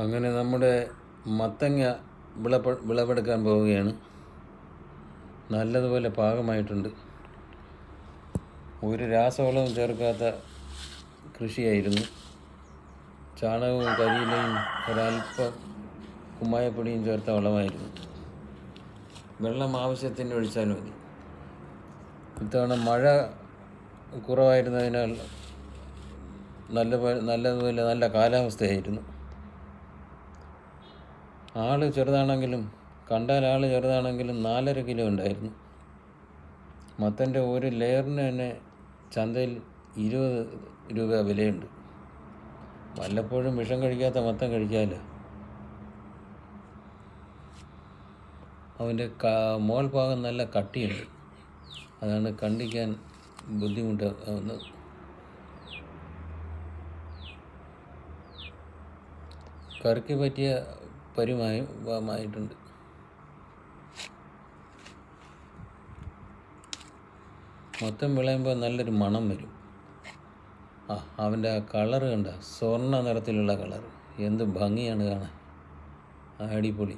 അങ്ങനെ നമ്മുടെ മത്തങ്ങ വിളപ്പ വിളവെടുക്കാൻ പോവുകയാണ്. നല്ലതുപോലെ പാകമായിട്ടുണ്ട്. ഒരു രാസവളവും ചേർക്കാത്ത കൃഷിയായിരുന്നു. ചാണകവും കരിയിലയും ഒരല്പം കുമ്മായപ്പൊടിയും ചേർത്ത വളമായിരുന്നു. വെള്ളം ആവശ്യത്തിന് ഒഴിച്ചാൽ മതി. ഇത്തവണ മഴ കുറവായിരുന്നതിനാൽ നല്ല നല്ലതുപോലെ നല്ല കാലാവസ്ഥയായിരുന്നു. ആൾ ചെറുതാണെങ്കിലും കണ്ടാൽ ആൾ ചെറുതാണെങ്കിലും നാലര കിലോ ഉണ്ടായിരുന്നു. മത്തന്റെ ഒരു ലെയറിന് തന്നെ ചന്തയിൽ ഇരുപത് രൂപ വിലയുണ്ട്. വല്ലപ്പോഴും വിഷം കഴിക്കാത്ത മത്തം കഴിക്കാമല്ലോ അവന്റെ ക മോൾ ഭാഗം നല്ല കട്ടിയുണ്ട്. അതാണ് കണ്ടിക്കാൻ ബുദ്ധിമുട്ട് ആവുന്നത് കറിക്ക് പറ്റിയ പരിമായിട്ടുണ്ട് മൊത്തം വിളയുമ്പോൾ നല്ലൊരു മണം വരും. ആ അവന്റെ ആ കളറ് കണ്ട സ്വർണ നിറത്തിലുള്ള കളർ എന്ത് ഭംഗിയാണ് കാണാൻ. അടിപൊളി.